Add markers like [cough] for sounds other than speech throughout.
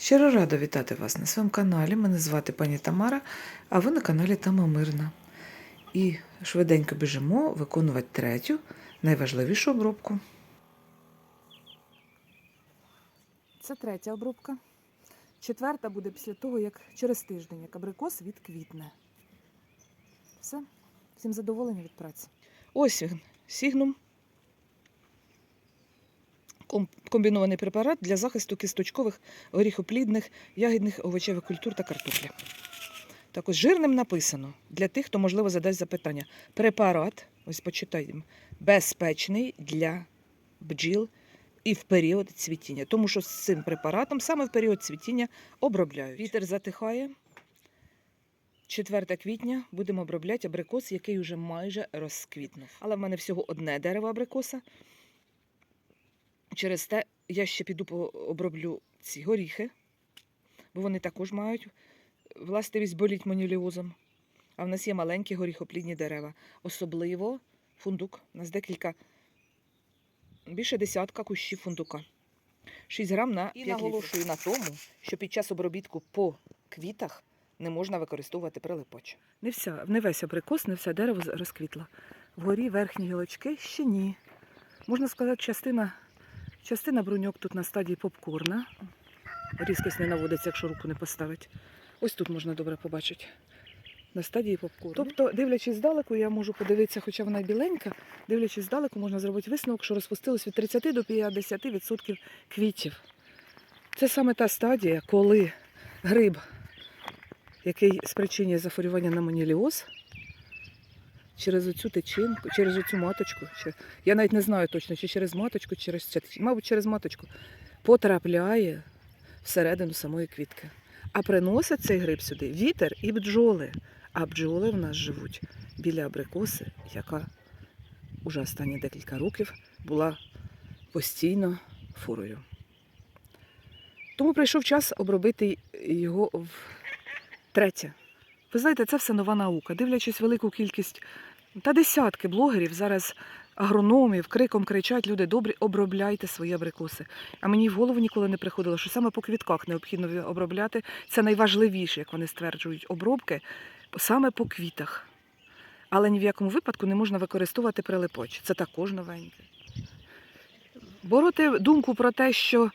Щиро рада вітати вас на своєму каналі. Мене звати пані Тамара, а ви на каналі Тама Мирна. І швиденько біжимо виконувати третю, найважливішу обробку. Це третя обробка. Четверта буде після того, як через тиждень, як абрикос відквітне. Все. Всім задоволення від праці. Ось він, сігнум. Ком- Комбінований препарат для захисту кісточкових, горіхоплідних, ягідних овочевих культур та картоплі. Також жирним написано для тих, хто, можливо, задасть запитання. Препарат, ось почитаємо, безпечний для бджіл і в період цвітіння. Тому що з цим препаратом саме в період цвітіння обробляють. Вітер затихає. 4 квітня будемо обробляти абрикос, який вже майже розквітнув. Але в мене всього одне дерево абрикоса. Через те я ще піду по- оброблю ці горіхи, бо вони також мають властивість боліть моніліозом. А в нас є маленькі горіхоплідні дерева. Особливо фундук. У нас декілька, більше десятка кущів фундука. 6 грам на І наголошую на тому, що під час обробітку по квітах не можна використовувати прилипач. Не, вся, не весь абрикос, не все дерево розквітло. Вгорі верхні гілочки ще ні. Можна сказати, частина, частина бруньок тут на стадії попкорна. Різкість не наводиться, якщо руку не поставить. Ось тут можна добре побачити. На стадії попкорну. Тобто, дивлячись здалеку, я можу подивитися, хоча вона біленька, дивлячись здалеку, можна зробити висновок, що розпустилось від 30 до 50% квітів. Це саме та стадія, коли гриб, який спричинює захворювання на моніліоз, через оцю течінку, через оцю маточку, я навіть не знаю точно, чи через маточку, через мабуть, через маточку, потрапляє всередину самої квітки. А приносить цей гриб сюди вітер і бджоли. А бджоли в нас живуть біля абрикоси, яка уже останні декілька років була постійно фурою. Тому прийшов час обробити його втретє. Ви знаєте, це все нова наука. Дивлячись велику кількість та десятки блогерів зараз агрономів криком кричать люди добрі, обробляйте свої абрикоси. А мені в голову ніколи не приходило, що саме по квітках необхідно обробляти. Це найважливіше, як вони стверджують, обробки саме по квітах. Але ні в якому випадку не можна використовувати прилипоч. Це також новеньке. Бороти думку про те, що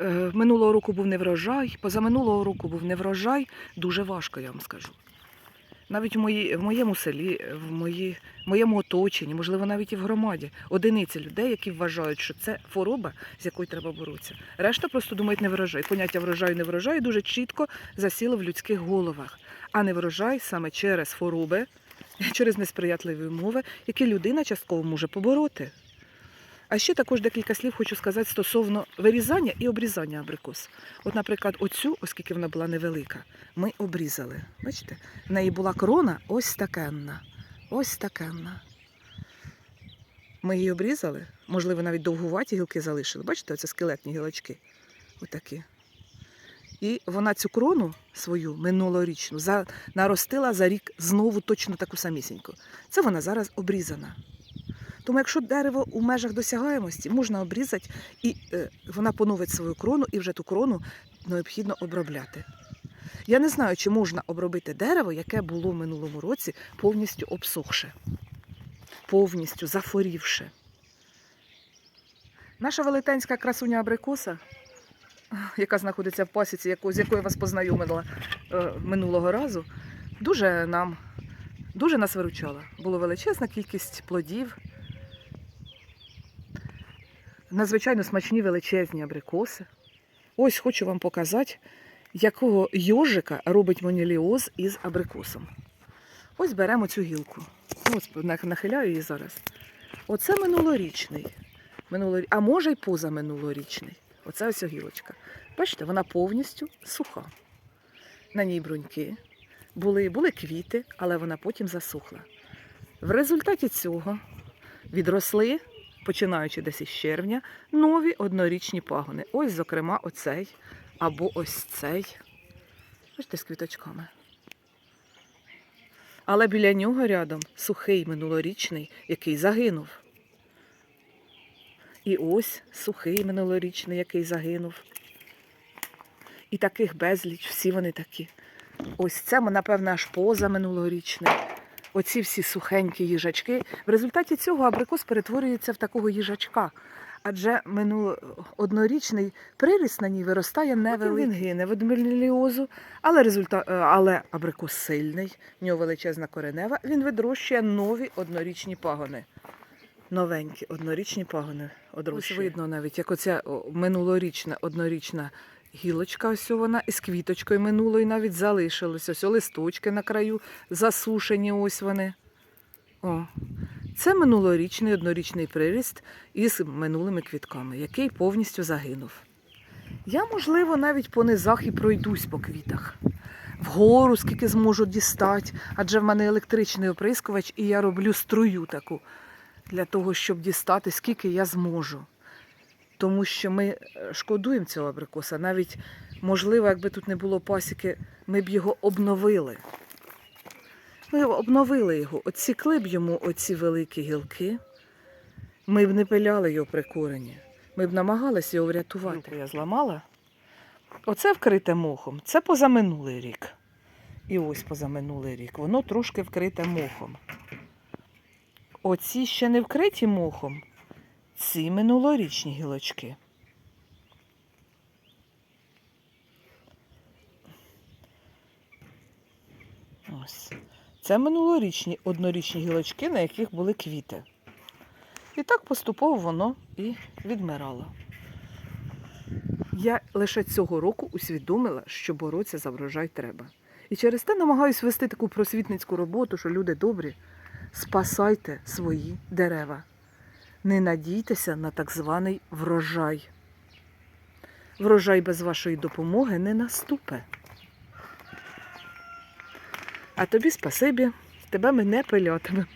е, минулого року був неврожай, позаминулого року був неврожай, дуже важко, я вам скажу. Навіть в, мої, в моєму селі, в мої, в моєму оточенні, можливо, навіть і в громаді, одиниці людей, які вважають, що це хвороба, з якою треба боротися. Решта просто думають не врожай. Поняття врожаю не врожаю дуже чітко засіло в людських головах. А не врожай саме через хвороби, [laughs] через несприятливі умови, які людина частково може побороти. А ще також декілька слів хочу сказати стосовно вирізання і обрізання абрикос. От, наприклад, оцю, оскільки вона була невелика, ми обрізали. Бачите, в неї була крона ось такенна. Ось такенна. Ми її обрізали, можливо, навіть довгуваті гілки залишили. Бачите, оце скелетні гілочки. Отакі. І вона цю крону свою минулорічну наростила за рік знову точно таку самісіньку. Це вона зараз обрізана. Тому якщо дерево у межах досягаємості, можна обрізати, і е, вона поновить свою крону, і вже ту крону необхідно обробляти. Я не знаю, чи можна обробити дерево, яке було в минулому році повністю обсохше, повністю зафорівши. Наша велетенська красуня абрикоса, яка знаходиться в пасіці, яку, з якою я вас познайомила е, минулого разу, дуже нам дуже нас виручала. Була величезна кількість плодів, надзвичайно смачні величезні абрикоси. Ось хочу вам показати, якого йожика робить моніліоз із абрикосом. Ось беремо цю гілку. Ну, Ось нахиляю її зараз. Оце минулорічний. Минулорі... А може й позаминулорічний. Оце ось гілочка. Бачите, вона повністю суха. На ній бруньки. Були, були квіти, але вона потім засухла. В результаті цього відросли, починаючи десь із червня, нові однорічні пагони. Ось, зокрема, оцей або ось цей. Бачите, з квіточками. Але біля нього рядом сухий минулорічний, який загинув. І ось сухий минулорічний, який загинув. І таких безліч, всі вони такі. Ось це, напевно, аж поза минулорічне. Оці всі сухенькі їжачки. В результаті цього абрикос перетворюється в такого їжачка. Адже минуло однорічний приріст на ній виростає невеликий. Він гине від меліозу, але, результа... е, але абрикос сильний, в нього величезна коренева, він відрощує нові однорічні пагони. Новенькі однорічні пагони одрощує. Ось видно навіть, як оця минулорічна однорічна гілочка, ось вона із квіточкою минулої навіть залишилось. Ось листочки на краю засушені, ось вони. О, це минулорічний однорічний приріст із минулими квітками, який повністю загинув. Я, можливо, навіть по низах і пройдусь по квітах. Вгору, скільки зможу дістати, адже в мене електричний оприскувач, і я роблю струю таку для того, щоб дістати, скільки я зможу. Тому що ми е, шкодуємо цього абрикоса. Навіть, можливо, якби тут не було пасіки, ми б його обновили. Ми обновили його, отсікли б йому оці великі гілки. Ми б не пиляли його при корені. Ми б намагалися його врятувати. Гілку я зламала. Оце вкрите мохом. Це позаминулий рік. І ось позаминулий рік. Воно трошки вкрите мохом. Оці ще не вкриті мохом. Ці минулорічні гілочки. Ось. Це минулорічні однорічні гілочки, на яких були квіти. І так поступово воно і відмирало. Я лише цього року усвідомила, що боротися за врожай треба. І через те намагаюся вести таку просвітницьку роботу, що люди добрі, спасайте свої дерева. Не надійтеся на так званий врожай. Врожай без вашої допомоги не наступе. А тобі спасибі, тебе ми не пилятимемо.